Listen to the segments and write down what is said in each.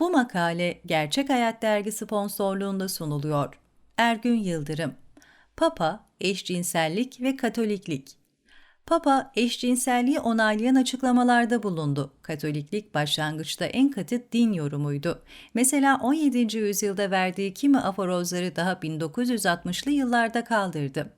Bu makale Gerçek Hayat Dergi sponsorluğunda sunuluyor. Ergün Yıldırım Papa, eşcinsellik ve katoliklik Papa eşcinselliği onaylayan açıklamalarda bulundu. Katoliklik başlangıçta en katı din yorumuydu. Mesela 17. yüzyılda verdiği kimi aforozları daha 1960'lı yıllarda kaldırdı.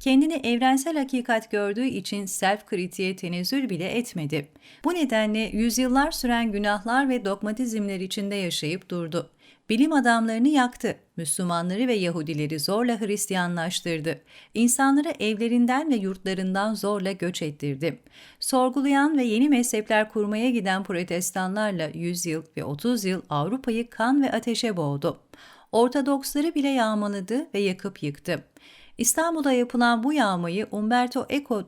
Kendini evrensel hakikat gördüğü için self kritiğe tenezzül bile etmedi. Bu nedenle yüzyıllar süren günahlar ve dogmatizmler içinde yaşayıp durdu. Bilim adamlarını yaktı, Müslümanları ve Yahudileri zorla Hristiyanlaştırdı, insanları evlerinden ve yurtlarından zorla göç ettirdi. Sorgulayan ve yeni mezhepler kurmaya giden protestanlarla 100 yıl ve 30 yıl Avrupa'yı kan ve ateşe boğdu. Ortodoksları bile yağmaladı ve yakıp yıktı. İstanbul'da yapılan bu yağmayı Umberto Eco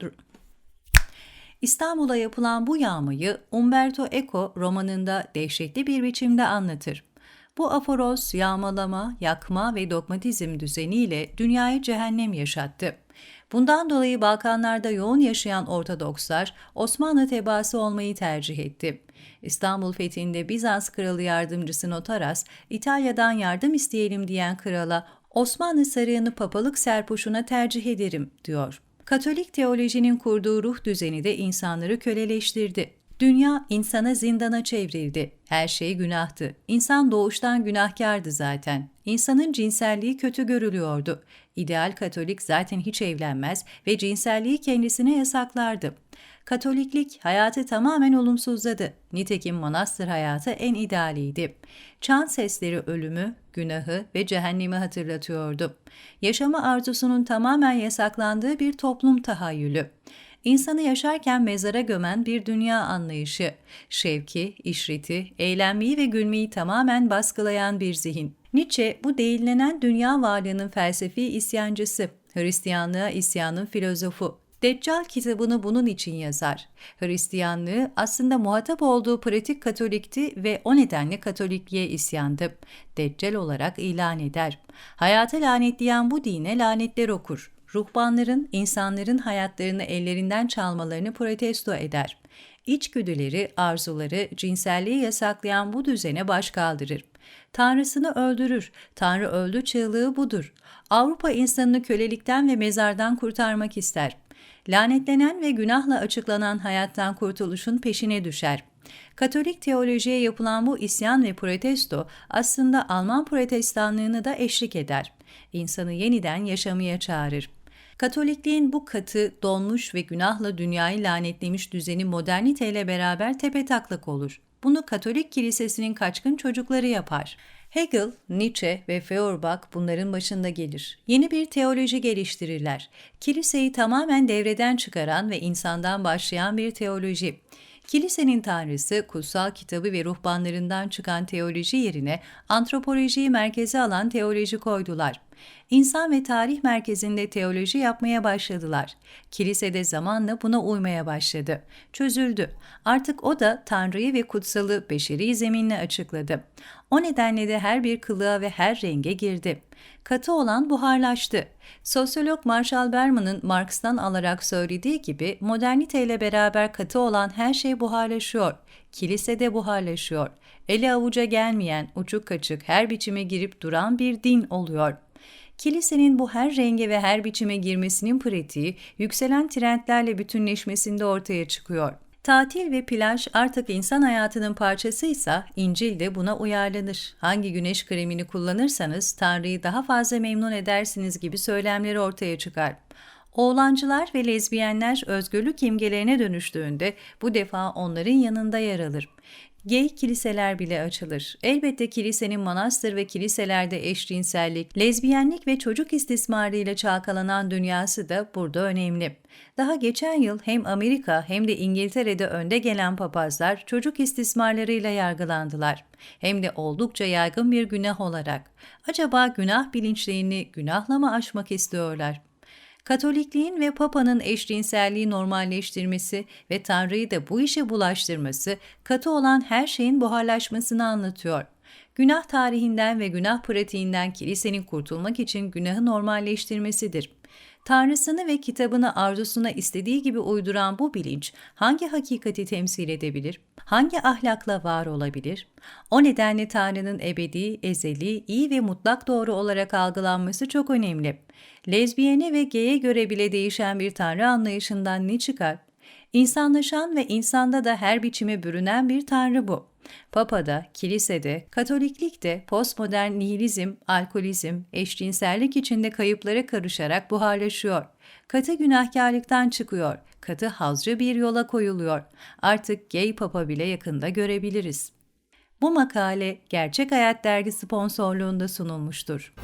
İstanbul'a yapılan bu yağmayı Umberto Eco romanında dehşetli bir biçimde anlatır. Bu aforoz, yağmalama, yakma ve dogmatizm düzeniyle dünyayı cehennem yaşattı. Bundan dolayı Balkanlarda yoğun yaşayan Ortodokslar Osmanlı tebaası olmayı tercih etti. İstanbul fethinde Bizans kralı yardımcısı Notaras, İtalya'dan yardım isteyelim diyen krala Osmanlı sarığını papalık serpuşuna tercih ederim diyor. Katolik teolojinin kurduğu ruh düzeni de insanları köleleştirdi. Dünya insana zindana çevrildi. Her şey günahtı. İnsan doğuştan günahkardı zaten. İnsanın cinselliği kötü görülüyordu. İdeal Katolik zaten hiç evlenmez ve cinselliği kendisine yasaklardı. Katoliklik hayatı tamamen olumsuzladı. Nitekim manastır hayatı en idealiydi. Çan sesleri ölümü, günahı ve cehennemi hatırlatıyordu. Yaşama arzusunun tamamen yasaklandığı bir toplum tahayyülü. İnsanı yaşarken mezara gömen bir dünya anlayışı, şevki, işreti, eğlenmeyi ve gülmeyi tamamen baskılayan bir zihin. Nietzsche bu değillenen dünya varlığının felsefi isyancısı, Hristiyanlığa isyanın filozofu, Deccal kitabını bunun için yazar. Hristiyanlığı aslında muhatap olduğu pratik katolikti ve o nedenle katolikliğe isyandı. Deccal olarak ilan eder. Hayata lanetleyen bu dine lanetler okur. Ruhbanların insanların hayatlarını ellerinden çalmalarını protesto eder. İçgüdüleri, arzuları, cinselliği yasaklayan bu düzene baş kaldırır. Tanrısını öldürür. Tanrı öldü çığlığı budur. Avrupa insanını kölelikten ve mezardan kurtarmak ister lanetlenen ve günahla açıklanan hayattan kurtuluşun peşine düşer. Katolik teolojiye yapılan bu isyan ve protesto aslında Alman protestanlığını da eşlik eder. İnsanı yeniden yaşamaya çağırır. Katolikliğin bu katı, donmuş ve günahla dünyayı lanetlemiş düzeni moderniteyle beraber tepetaklak olur. Bunu Katolik kilisesinin kaçkın çocukları yapar. Hegel, Nietzsche ve Feuerbach bunların başında gelir. Yeni bir teoloji geliştirirler. Kiliseyi tamamen devreden çıkaran ve insandan başlayan bir teoloji. Kilisenin tanrısı, kutsal kitabı ve ruhbanlarından çıkan teoloji yerine antropolojiyi merkeze alan teoloji koydular. İnsan ve tarih merkezinde teoloji yapmaya başladılar. Kilise de zamanla buna uymaya başladı. Çözüldü. Artık o da Tanrı'yı ve kutsalı beşeri zeminle açıkladı. O nedenle de her bir kılığa ve her renge girdi. Katı olan buharlaştı. Sosyolog Marshall Berman'ın Marx'tan alarak söylediği gibi moderniteyle beraber katı olan her şey buharlaşıyor. Kilise de buharlaşıyor. Eli avuca gelmeyen, uçuk kaçık her biçime girip duran bir din oluyor. Kilisenin bu her renge ve her biçime girmesinin pratiği yükselen trendlerle bütünleşmesinde ortaya çıkıyor. Tatil ve plaj artık insan hayatının parçasıysa İncil de buna uyarlanır. Hangi güneş kremini kullanırsanız Tanrı'yı daha fazla memnun edersiniz gibi söylemleri ortaya çıkar. Oğlancılar ve lezbiyenler özgürlük imgelerine dönüştüğünde bu defa onların yanında yer alır. Gay kiliseler bile açılır. Elbette kilisenin manastır ve kiliselerde eşcinsellik, lezbiyenlik ve çocuk istismarıyla çalkalanan dünyası da burada önemli. Daha geçen yıl hem Amerika hem de İngiltere'de önde gelen papazlar çocuk istismarlarıyla yargılandılar. Hem de oldukça yaygın bir günah olarak. Acaba günah bilinçlerini günahla mı aşmak istiyorlar? Katolikliğin ve Papa'nın eşcinselliği normalleştirmesi ve Tanrı'yı da bu işe bulaştırması, katı olan her şeyin buharlaşmasını anlatıyor. Günah tarihinden ve günah pratiğinden kilisenin kurtulmak için günahı normalleştirmesidir. Tanrısını ve kitabını arzusuna istediği gibi uyduran bu bilinç hangi hakikati temsil edebilir? Hangi ahlakla var olabilir? O nedenle Tanrı'nın ebedi, ezeli, iyi ve mutlak doğru olarak algılanması çok önemli. Lezbiyene ve geye göre bile değişen bir Tanrı anlayışından ne çıkar? İnsanlaşan ve insanda da her biçime bürünen bir Tanrı bu. Papa'da, kilisede, Katoliklikte postmodern nihilizm, alkolizm, eşcinsellik içinde kayıplara karışarak buharlaşıyor. Katı günahkarlıktan çıkıyor, katı hazcı bir yola koyuluyor. Artık gay papa bile yakında görebiliriz. Bu makale Gerçek Hayat Dergi sponsorluğunda sunulmuştur.